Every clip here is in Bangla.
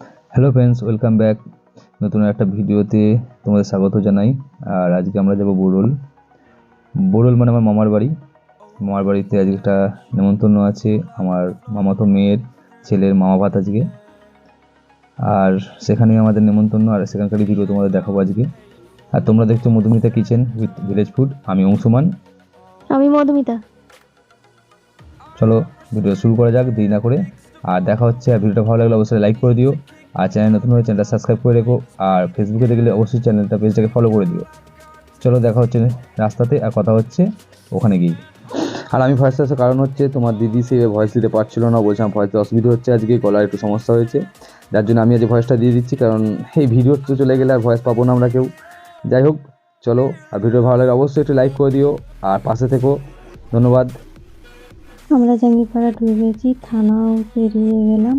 হ্যালো ফ্রেন্ডস ওয়েলকাম ব্যাক নতুন একটা ভিডিওতে তোমাদের স্বাগত জানাই। আর আজকে আমরা যাব বোরল। বোরল মানে আমার মামার বাড়ি। মামার বাড়িতে আজকে একটা নেমন্তন্ন আছে আমার মামাতো মেয়ের ছেলের মামা ভাত আজকে। আর সেখানেই আমাদের নেমন্তন্ন আর সেখানকারই ভিডিও তোমাদের দেখাবো আজকে। আর তোমরা দেখছ Madhumita kitchen with village food. আমি অংশুমান। আমি মধুমিতা। চলো ভিডিও শুরু করা যাক দেরি না করে। আর দেখা হচ্ছে ভিডিওটা ভালো লাগলে অবশ্যই লাইক করে দিও। আর চ্যানেল নতুন হলে চ্যানেলটা সাবস্ক্রাইব করে রেখো, আর ফেসবুকে দেখলে অবশ্যই চ্যানেলটা পেজটাকে ফলো করে দিও। চলো দেখা হচ্ছে রাস্তাতে, আর কথা হচ্ছে ওখানে গিয়ে আর আমি ভয়েস আসার কারণ হচ্ছে তোমার দিদি সে ভয়েস দিতে পারছিল না, বলছে আমার ভয়েসে অসুবিধা হচ্ছে আজকে গলার একটু সমস্যা হয়েছে। যার জন্য আমি আজ ভয়েসটা দিয়ে দিচ্ছি, কারণ এই ভিডিও তো চলে গেলে আর ভয়েস পাবো না আমরা কেউ। যাই হোক, চলো, আর ভিডিও ভালো লাগে অবশ্যই একটু লাইক করে দিও, আর পাশে থেকো। ধন্যবাদ। আমরা জাঙ্গিপাড়া ঢুকে গেছি থানাও পেরিয়ে গেলাম।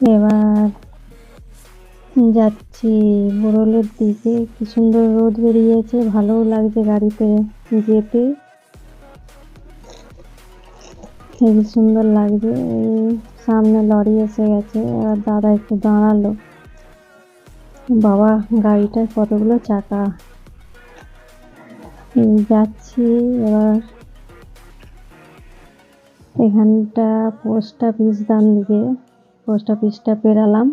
এবার যাচ্ছি বোরলের দিকে। কি সুন্দর রোদ বেরিয়েছে, ভালোও লাগছে গাড়িতে যেতে। হেবি সুন্দর লাগছে, এই সামনে লরি এসে গেছে, এবার দাদা একটু দাঁড়াল। বাবা, গাড়িটার কতগুলো চাকা? যাচ্ছি, এবার এখানটা পোস্ট অফিস ডান দিকে। পোস্ট অফিসটা পেরালাম।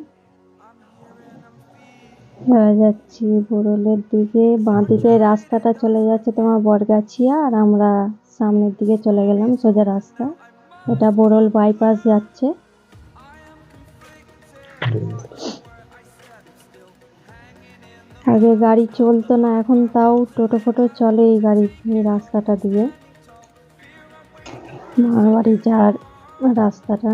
যাচ্ছি বোরলের দিকে। বাঁ দিকে রাস্তাটা চলে যাচ্ছে তোমার বরগাছিয়া আর আমরা সামনের দিকে চলে গেলাম সোজা রাস্তা। এটা বোরল বাইপাস যাচ্ছে। আগে গাড়ি চলতো না, এখন তাও টোটো ফোটো চলে এই গাড়ি রাস্তাটা দিয়ে। মারবাড়ি যাওয়ার রাস্তাটা।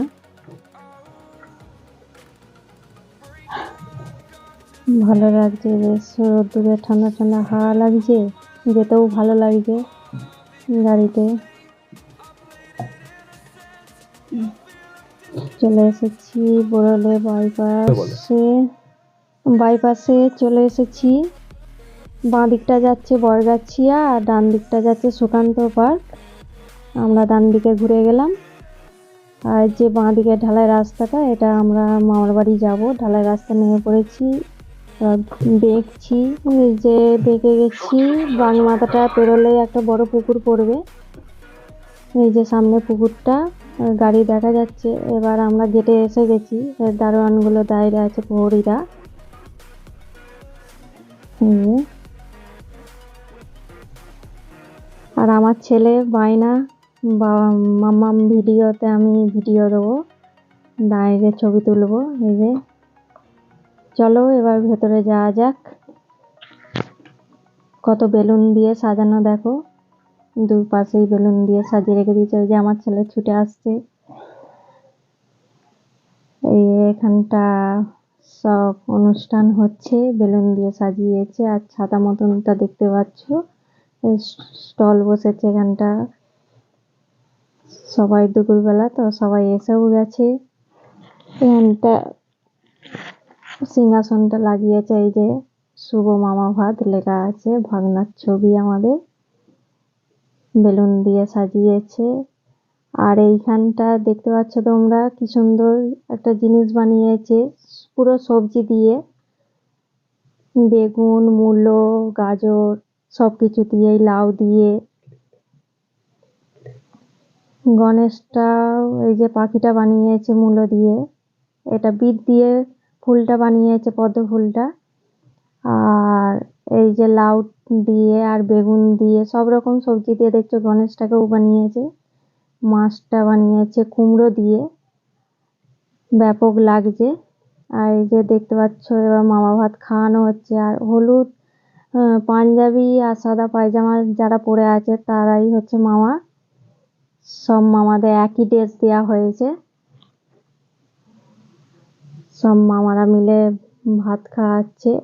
ভালো লাগছে বেশ রোদ্দুরে ঠান্ডা ঠান্ডা হাওয়া লাগছে, যেতেও ভালো লাগছে গাড়িতে। চলে এসেছি বোরলে বাইপাসে। বাইপাসে চলে এসেছি। বাঁ দিকটা যাচ্ছে বরগাছিয়া আর ডান দিকটা যাচ্ছে সুকান্ত পার্ক। আমরা ডান দিকে ঘুরে গেলাম। আর যে বাঁ দিকে ঢালাই রাস্তাটা, এটা আমরা মামার বাড়ি যাব। ঢালাই রাস্তা নেমে পড়েছি দেখছি যে বেঁকে গেছি, বাং মাথাটা পেরোলে একটা বড় পুকুর পড়বে। এই যে সামনে পুকুরটা গাড়ি দেখা যাচ্ছে। এবার আমরা গেটে এসে গেছি দারোয়ানগুলো দাঁড়িয়ে আছে প্রহরীরা এই আর আমার ছেলে বায়না বা মাম্মাম ভিডিওতে আমি ভিডিও দেবো। দাঁড়িয়ে ছবি তুলবো, এই যে। চলো এবার ভেতরে যাওয়া যাক। কত বেলুন দিয়ে সাজানো, দেখো। দুপাশেই বেলুন দিয়ে সাজিয়ে রেখে দিয়েছে। যে আমার ছেলে ছুটে আসছে। এই এখানটা সব অনুষ্ঠান হচ্ছে, বেলুন দিয়ে সাজিয়েছে। আর ছাতা মতনটা দেখতে পাচ্ছ। স্টল বসেছে এখানটা। সবাই দুপুরবেলা তো সবাই এসেও গেছে। এখানটা সিংহাসনটা লাগিয়েছে এই যে শুভ মামা ভাত লেখা আছে, ভাগনার ছবি আমাদের। বেলুন দিয়ে সাজিয়েছে। আর এইখানটা দেখতে পাচ্ছ তোমরা, কি সুন্দর একটা জিনিস বানিয়েছে, পুরো সবজি দিয়ে। বেগুন, মূলো, গাজর সব কিছু দিয়ে লাউ দিয়ে গণেশটা, এই যে পাখিটা বানিয়েছে মূলো দিয়ে, এটা বিট দিয়ে ফুলটা বানিয়েছে পদ্ম ফুলটা, আর এই যে লাউ দিয়ে আর বেগুন দিয়ে সব রকম সবজি দিয়ে দেখছ গণেশটাকেও বানিয়েছে, মাছটা বানিয়েছে কুমড়ো দিয়ে, ব্যাপক লাগছে, আর এই যে দেখতে পাচ্ছ এবার মামা ভাত খাওয়ানো হচ্ছে, আর হলুদ পাঞ্জাবি আর সাদা পায়জামা যারা পরে আছে তারাই হচ্ছে মামা সব মামাদের একই ড্রেস দেওয়া হয়েছে। সব মামারা মিলে ভাত খাওয়াচ্ছে।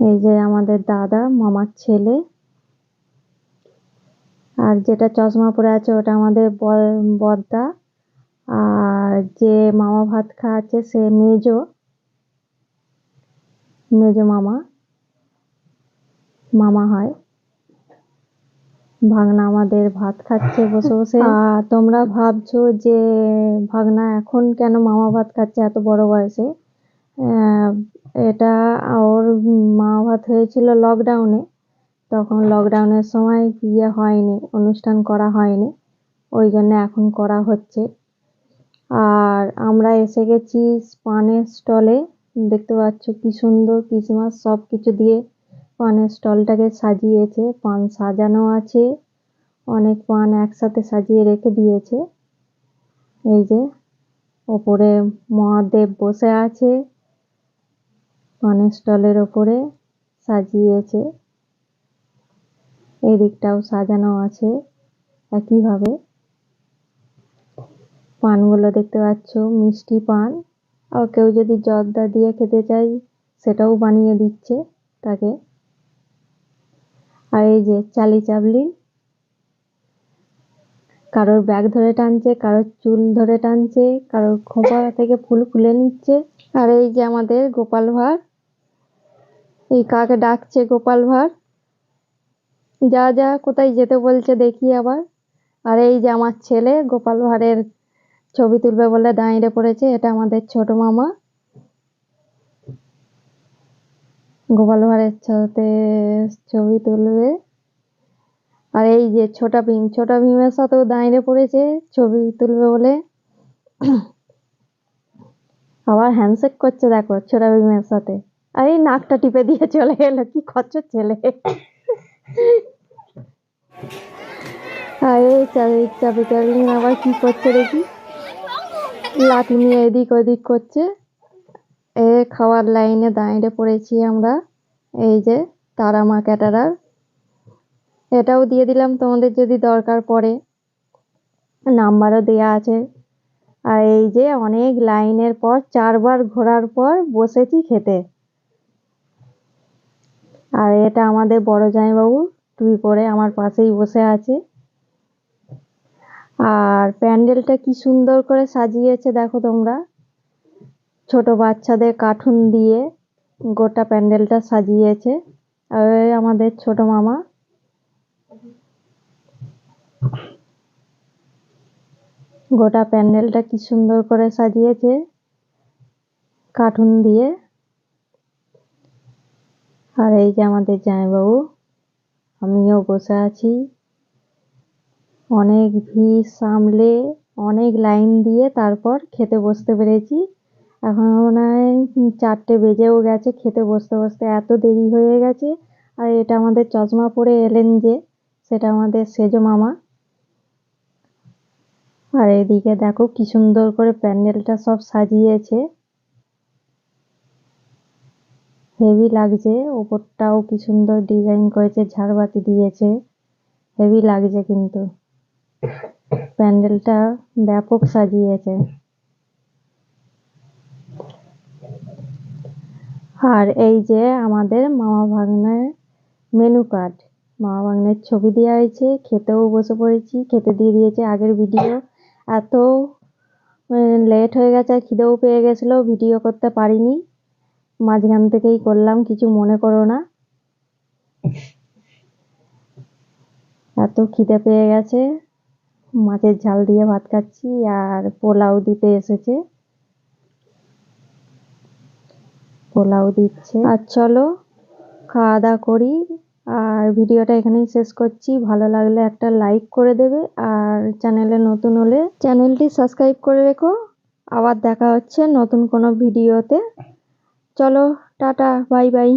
এই যে আমাদের দাদা, মামার ছেলে। আর যেটা চশমা পরে আছে ওটা আমাদের ব- বড়দা আর যে মামা ভাত খাওয়াচ্ছে সে মেজো মেজো মামা। মামা হয়। ভাগনা আমাদের ভাত খাচ্ছে, বসে বসে। আর তোমরা ভাবছ যে ভাগনা এখন কেন মামা ভাত খাচ্ছে এত বড় বয়সে? এটা ওর মামা ভাত হয়েছিল লকডাউনে তখন লকডাউনের সময় ইয়ে হয়নি, অনুষ্ঠান করা হয়নি। ওই জন্য এখন করা হচ্ছে। আর আমরা এসে গেছি পানের স্টলে। দেখতে পাচ্ছ কি সুন্দর ক্রিসমাস সব কিছু দিয়ে। পানের স্টলটাকে সাজিয়েছে, পান সাজানো আছে, অনেক পান একসাথে সাজিয়ে রেখে দিয়েছে। এই যে, ওপরে মহাদেব বসে আছে, পানের স্টলের ওপরে সাজিয়েছে। এই দিকটাও সাজানো আছে, একইভাবে। পানগুলো দেখতে পাচ্ছ, মিষ্টি পান। আর কেউ যদি জর্দা দিয়ে খেতে চায়, সেটাও বানিয়ে দিচ্ছে তাকে। আর এই যে চালি চাবলি কারোর ব্যাগ ধরে টানছে, কারোর চুল ধরে টানছে, কারোর খোঁপা থেকে ফুল খুলে নিচ্ছে। আর এই যে আমাদের গোপাল ভাঁড়, এই কাকে ডাকছে গোপাল ভাঁড়, যা যা, কোথায় যেতে বলছে দেখি আবার। আর এই যে আমার ছেলে গোপাল ভাঁড়ের ছবি তুলবে বলে দাঁড়িয়ে পড়েছে, এটা আমাদের ছোট মামা। গোপাল ভাঁড়ের সাথে ছবি তুলবে। আর এই যে ছোটা ভীম, ছোটা ভীমের সাথেও দাঁড়িয়ে পড়েছে, ছবি তুলবে বলে। আবার হ্যান্ডশেক করছে, দেখো, ছোটা ভীমের সাথে। আর এই নাকটা টিপে দিয়ে চলে গেলো কি করছ ছেলে? আর এই চাবি চাবি চাবি, আবার কি করছে দেখি? লাঠি নিয়ে এদিক ওদিক করছে। এ খাওয়ার লাইনে দাঁড়িয়ে পড়েছি আমরা। এই যে তারা, মা, ক্যাটারার। এটাও দিয়ে দিলাম, তোমাদের যদি দরকার পড়ে। নাম্বারও দেয়া আছে। আর এই যে অনেক লাইনের পর, চারবার ঘোরার পর বসেছি খেতে। আর এটা আমাদের বড় জামাইবাবু টুই করে আমার পাশেই বসে আছে। আর প্যান্ডেলটা কি সুন্দর করে সাজিয়েছে, দেখো তোমরা। ছোট বাচ্চাদের কার্টুন দিয়ে গোটা প্যান্ডেলটা সাজিয়েছে। আর আমাদের ছোট মামা। গোটা প্যান্ডেলটা কি সুন্দর করে সাজিয়েছে কার্টুন দিয়ে। আর এই যে আমাদের জামাইবাবু, আমিও বসে আছি। অনেক ভিড় সামলে অনেক লাইন দিয়ে তারপর খেতে বসতে পেরেছি। এখন মনে হয় চারটে বেজেও গেছে, খেতে বসতে বসতে এত দেরি হয়ে গেছে। আর এটা আমাদের চশমা পরে এলেন যে, সেটা আমাদের সেজো মামা। আর এদিকে দেখো কি সুন্দর করে প্যান্ডেলটা সব সাজিয়েছে। হেভি লাগছে, ওপরটাও কি সুন্দর ডিজাইন করেছে, ঝাড়বাতি দিয়েছে। হেভি লাগছে কিন্তু। প্যান্ডেলটা ব্যাপক সাজিয়েছে। আর এই যে আমাদের মামা ভাগ্নের মেনু কার্ড মামা ভাগ্নের ছবি দেওয়া হয়েছে, খেতেও বসে পড়েছি, খেতে দিয়ে দিয়েছে আগের ভিডিও এত লেট হয়ে গেছে আর খিদেও পেয়ে গেছিল ভিডিও করতে পারিনি। মাঝখান থেকেই করলাম, কিছু মনে করো না। এত খিদে পেয়ে গেছে, মাছের ঝাল দিয়ে ভাত খাচ্ছি, আর পোলাও দিতে এসেছে। পোলাও দিচ্ছে। আর চলো খাওয়া দাওয়া করি। আর ভিডিওটা এখানেই শেষ করছি। ভালো লাগলে একটা লাইক করে দেবে। আর চ্যানেলে নতুন হলে চ্যানেলটি সাবস্ক্রাইব করে রেখো। আবার দেখা হচ্ছে নতুন কোনো ভিডিওতে। চলো, টাটা বাই বাই